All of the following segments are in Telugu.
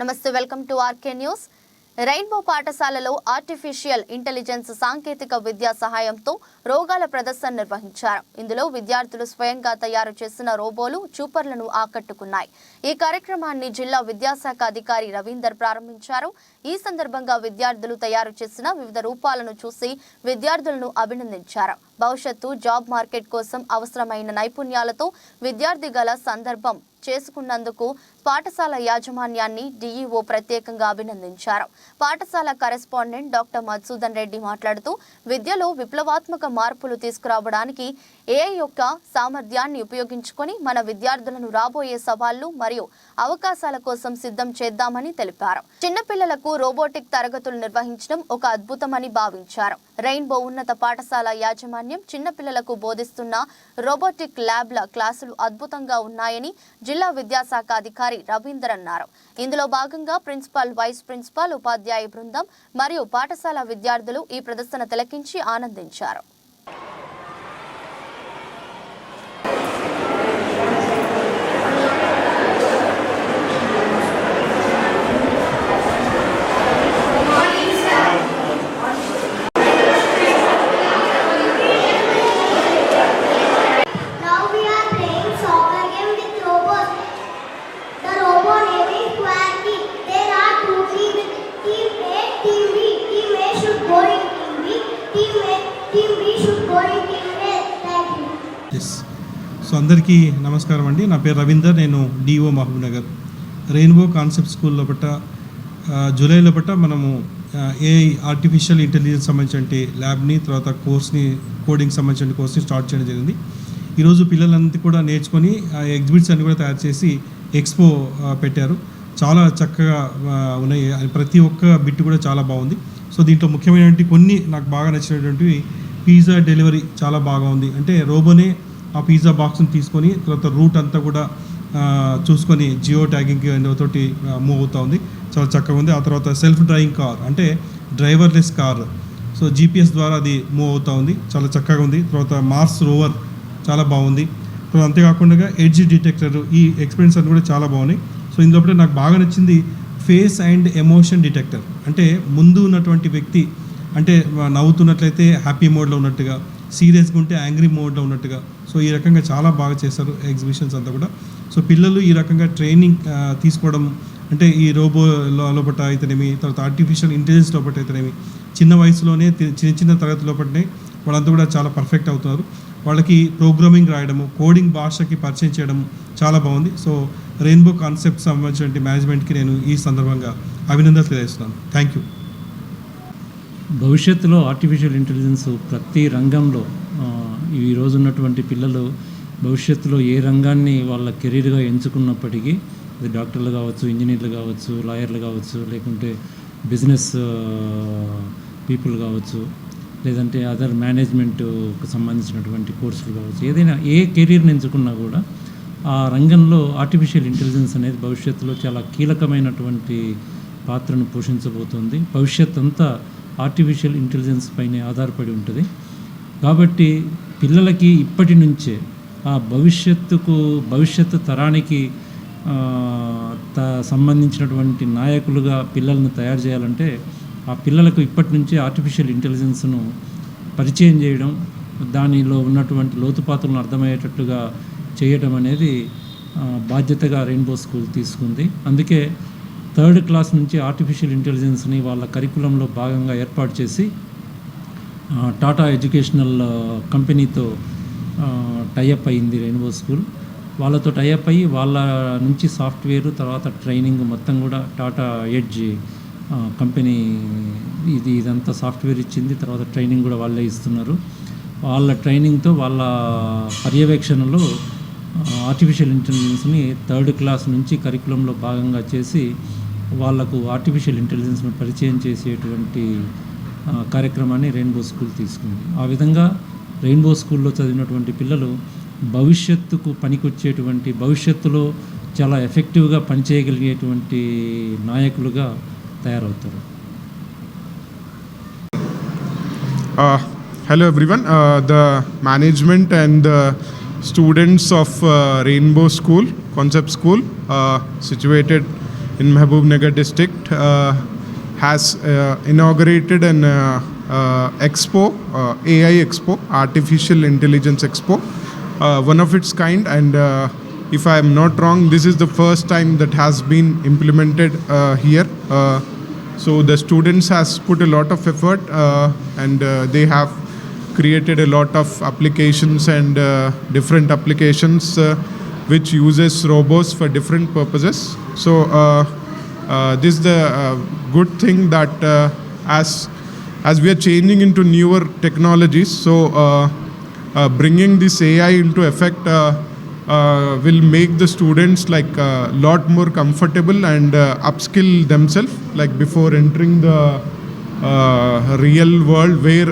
నమస్తే welcome to RK news. Rainbow పాఠశాలలో ఆర్టిఫిషియల్ ఇంటెలిజెన్స్ సాంకేతిక విద్యా సహాయంతో రోగాల ప్రదర్శన నిర్వహించారు. ఇందులో విద్యార్థులు స్వయంగా తయారు చేసిన రోబోలు చూపర్లను ఆకట్టుకున్నాయి. ఈ కార్యక్రమాన్ని జిల్లా విద్యాశాఖ అధికారి రవీందర్ ప్రారంభించారు. ఈ సందర్భంగా విద్యార్థులు తయారు చేసిన వివిధ రూపాలను చూసి విద్యార్థులను అభినందించారు. భవిష్యత్తు జాబ్ మార్కెట్ కోసం అవసరమైన నైపుణ్యాలతో విద్యార్థి గల సందర్భం చేసుకున్నందుకు పాఠశాల యాజమాన్యాన్ని డీఈఓ ప్రత్యేకంగా అభినందించారు. పాఠశాల కరెస్పాండెంట్ డాక్టర్ మధుసూదన్ రెడ్డి మాట్లాడుతూ విద్యలో విప్లవాత్మక మార్పులు తీసుకురావడానికి ఏఐ యొక్క సామర్థ్యాన్ని ఉపయోగించుకొని మన విద్యార్థులను రాబోయే సవాళ్ళు మరియు అవకాశాల కోసం సిద్ధం చేద్దామని తెలిపారు. చిన్నపిల్లలకు రోబోటిక్ తరగతులు నిర్వహించడం ఒక అద్భుతమని భావించారు. రెయిన్బో ఉన్నత పాఠశాల యాజమాన్యం చిన్నపిల్లలకు బోధిస్తున్న రోబోటిక్ ల్యాబ్ల క్లాసులు అద్భుతంగా ఉన్నాయని జిల్లా విద్యాశాఖ అధికారి రవీందర్ అన్నారు. ఇందులో భాగంగా ప్రిన్సిపాల్ వైస్ ప్రిన్సిపాల్ ఉపాధ్యాయ బృందం మరియు పాఠశాల విద్యార్థులు ఈ ప్రదర్శన తిలకించి ఆనందించారు. ఎస్ సో అందరికీ నమస్కారం అండి. నా పేరు రవీందర్ నేను డిఓ మహబూబ్నగర్. రెయిన్బో కాన్సెప్ట్ స్కూల్లో పట్ట జూలైలో పట్ట మనము ఏఐ ఆర్టిఫిషియల్ ఇంటెలిజెన్స్ సంబంధించిన ల్యాబ్ని తర్వాత కోర్స్ని కోడింగ్ సంబంధించిన కోర్స్ని స్టార్ట్ చేయడం జరిగింది. ఈరోజు పిల్లలంతా కూడా నేర్చుకొని ఆ ఎగ్జిబిట్స్ అన్ని కూడా తయారు చేసి ఎక్స్పో పెట్టారు. చాలా చక్కగా ఉన్నాయి. అది ప్రతి ఒక్క బిట్ కూడా చాలా బాగుంది. సో దీంట్లో ముఖ్యమైనటువంటి కొన్ని నాకు బాగా నచ్చినటువంటివి పిజ్జా డెలివరీ చాలా బాగా ఉంది అంటే రోబోనే ఆ పిజ్జా బాక్స్ని తీసుకొని తర్వాత రూట్ అంతా కూడా చూసుకొని జియో ట్యాగింగ్ తోటి మూవ్ అవుతూ ఉంది. చాలా చక్కగా ఉంది. ఆ తర్వాత సెల్ఫ్ డ్రైవింగ్ కార్ అంటే డ్రైవర్లెస్ కార్. సో జీపీఎస్ ద్వారా అది మూవ్ అవుతూ ఉంది. చాలా చక్కగా ఉంది. తర్వాత మార్స్ రోవర్ చాలా బాగుంది. సో అంతేకాకుండా ఎడ్జ్ డిటెక్టర్ ఈ ఎక్స్పీరియన్స్ అన్ని కూడా చాలా బాగున్నాయి. సో ఇందులో నాకు బాగా నచ్చింది ఫేస్ అండ్ ఎమోషన్ డిటెక్టర్. అంటే ముందు ఉన్నటువంటి వ్యక్తి అంటే నవ్వుతున్నట్లయితే హ్యాపీ మోడ్లో ఉన్నట్టుగా సీరియస్గా ఉంటే యాంగ్రీ మోడ్లో ఉన్నట్టుగా. సో ఈ రకంగా చాలా బాగా చేశారు ఎగ్జిబిషన్స్ అంతా కూడా. సో పిల్లలు ఈ రకంగా ట్రైనింగ్ తీసుకోవడం అంటే ఈ రోబో లోపట అయితేనేమి తర్వాత ఆర్టిఫిషియల్ ఇంటెలిజెన్స్ లోపట అయితేనేమి చిన్న వయసులోనే చిన్న చిన్న తరగతి లోపటనే వాళ్ళంతా కూడా చాలా పర్ఫెక్ట్ అవుతున్నారు. వాళ్ళకి ప్రోగ్రామింగ్ రాయడము కోడింగ్ భాషకి పరిచయం చేయడం చాలా బాగుంది. సో రెయిన్బో కాన్సెప్ట్ సంబంధించిన మేనేజ్మెంట్కి నేను ఈ సందర్భంగా అభినందనలు తెలియజేస్తున్నాను. థ్యాంక్ యూ భవిష్యత్తులో ఆర్టిఫిషియల్ ఇంటెలిజెన్స్ ప్రతి రంగంలో ఈ రోజు ఉన్నటువంటి పిల్లలు భవిష్యత్తులో ఏ రంగాన్ని వాళ్ళ కెరీర్గా ఎంచుకున్నప్పటికీ అది డాక్టర్లు కావచ్చు ఇంజనీర్లు కావచ్చు లాయర్లు కావచ్చు లేకుంటే బిజినెస్ పీపుల్ కావచ్చు లేదంటే అదర్ మేనేజ్మెంట్కు సంబంధించినటువంటి కోర్సులు కావచ్చు ఏదైనా ఏ కెరీర్ని ఎంచుకున్నా కూడా ఆ రంగంలో ఆర్టిఫిషియల్ ఇంటెలిజెన్స్ అనేది భవిష్యత్తులో చాలా కీలకమైనటువంటి పాత్రను పోషించబోతుంది. భవిష్యత్ అంతా ఆర్టిఫిషియల్ ఇంటెలిజెన్స్ పైనే ఆధారపడి ఉంటుంది. కాబట్టి పిల్లలకి ఇప్పటి నుంచే ఆ భవిష్యత్తుకు భవిష్యత్తు తరానికి త సంబంధించినటువంటి నాయకులుగా పిల్లలను తయారు చేయాలంటే ఆ పిల్లలకు ఇప్పటి నుంచే ఆర్టిఫిషియల్ ఇంటెలిజెన్స్ను పరిచయం చేయడం దానిలో ఉన్నటువంటి లోతుపాతులను అర్థమయ్యేటట్టుగా చేయడం అనేది బాధ్యతగా రెయిన్బో స్కూల్ తీసుకుంది. అందుకే థర్డ్ క్లాస్ నుంచి ఆర్టిఫిషియల్ ఇంటెలిజెన్స్ని వాళ్ళ కరికులంలో భాగంగా ఏర్పాటు చేసి టాటా ఎడ్యుకేషనల్ కంపెనీతో టైఅప్ అయింది రెయిన్బో స్కూల్. వాళ్ళతో టైఅప్ అయ్యి వాళ్ళ నుంచి సాఫ్ట్వేర్ తర్వాత ట్రైనింగ్ మొత్తం కూడా టాటా ఎడ్జ్ కంపెనీ ఇది ఇదంతా సాఫ్ట్వేర్ ఇచ్చింది. తర్వాత ట్రైనింగ్ కూడా వాళ్ళే ఇస్తున్నారు. వాళ్ళ ట్రైనింగ్తో వాళ్ళ పర్యవేక్షణలో ఆర్టిఫిషియల్ ఇంటెలిజెన్స్ని థర్డ్ క్లాస్ నుంచి కరికులంలో భాగంగా చేసి వాళ్ళకు ఆర్టిఫిషియల్ ఇంటెలిజెన్స్ను పరిచయం చేసేటువంటి కార్యక్రమాన్ని రెయిన్బో స్కూల్ తీసుకుంది. ఆ విధంగా రెయిన్బో స్కూల్లో చదివినటువంటి పిల్లలు భవిష్యత్తుకు పనికొచ్చేటువంటి భవిష్యత్తులో చాలా ఎఫెక్టివ్గా పనిచేయగలిగేటువంటి నాయకులుగా తయారవుతారు. Hello everyone the management and the students of rainbow school concept school School, In Mehboob district uh, has uh, inaugurated an uh, uh expo, uh, AI Expo, Artificial Intelligence Expo, uh, one of its kind. And if I am not wrong, this is the first time that has been implemented here. So the students has put a lot of effort and they have created a lot of applications and different applications which uses robots for different purposes. So uh, uh, this is the uh, good thing that uh, as as we are changing into newer technologies so uh, uh, bringing this ai into effect will make the students like a lot more comfortable and upskill themselves like before entering the real world where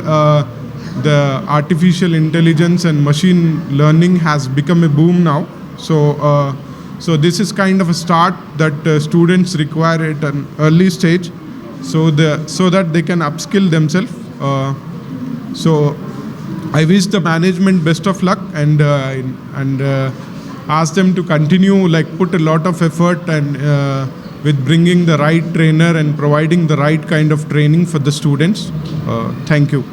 the artificial intelligence and machine learning has become a boom now so uh, so this is kind of a start that uh, students require at an early stage so the so that they can upskill themselves uh, so I wish the management best of luck and uh, and uh, ask them to continue like put a lot of effort and uh, with bringing the right trainer and providing the right kind of training for the students. Thank you.